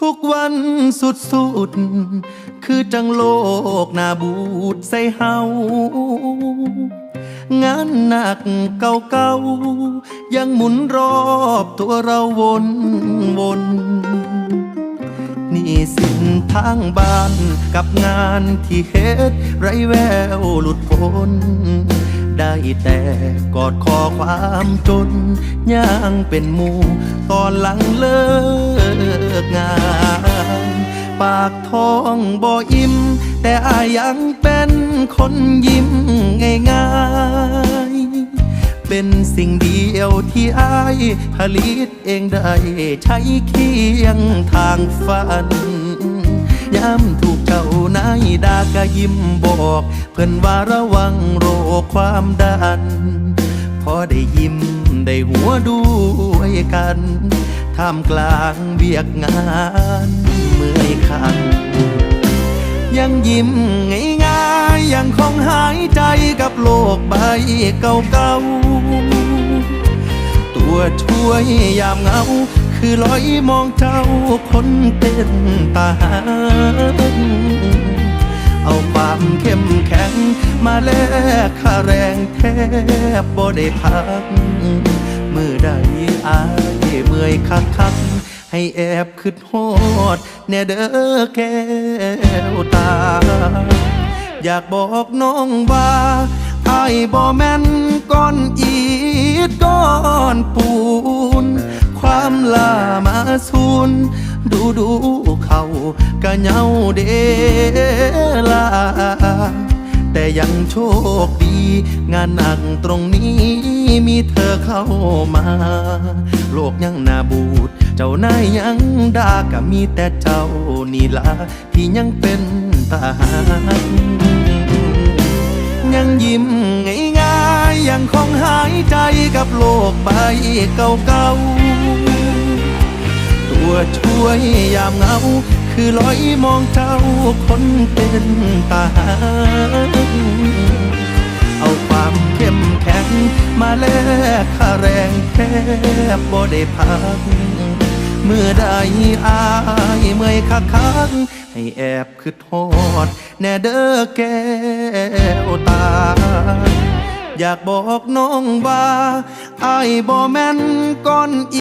ทุกวันสุดสุด คือจังโลกนาบูดใส่เฮางานหนักเก่าๆยังหมุนรอบตัวเราวนวนนี่สินทางบ้านกับงานที่เฮ็ดไรแววหลุดพ้นได้แต่กอดคอความจนย่างเป็นมูตอนหลังเลิกงาน ปากท้องบ่อิ่ม แต่อายังเป็นคนยิ้มง่ายๆ เป็นสิ่งเดียวที่อายผลิตเองได้ใช้เคียงทางฝันย้ำถูกเจ้านายดาก็ยิ้มบอก เพื่อนว่าระวังโรคความดัน พอได้ยิ้มได้หัวด้วยกันท่ามกลางเบียกงาน ยิ้มง่ายๆยังคงหายใจกับโลกใบเก่าๆ ตัวช่วยยามเหงา คือลอยมองเจ้าคนเป็นตาเอาความเข้มแข็ง มาแลกค่าแรงแทบบ่ได้พัก มือใดอายเมื่อยคักคักๆ ให้แอบขึ้นโหดแน่เด้อแก้วตา อยากบอกน้องว่าอายบ่แม่นก้อนอิฐก้อนปูน ความลามาสูนดูดูเขากะเหงาเดลา แต่ยังโชคดี งานหนักตรงนี้มีเธอเข้ามา โลกยังนาบูด จ้านายยังด่าก็มีแต่เจ้านี่ละที่ยังเป็นทหารยังยิ้มง่ายๆยังคงหายใจกับโลกใบเก่าๆ ตัวช่วยยามเหงา คือลอยมองเจ้าคนเป็นตาหารเอาความเข้มแข็งมาแลกค่าแรงแทบบ่ได้พัก เมื่อใดอายเมื่อยคักคักให้แอบคือทอด แน่เด้อแก้วตา อยากบอกน้องว่าอายบ่แม่นก้อนอิ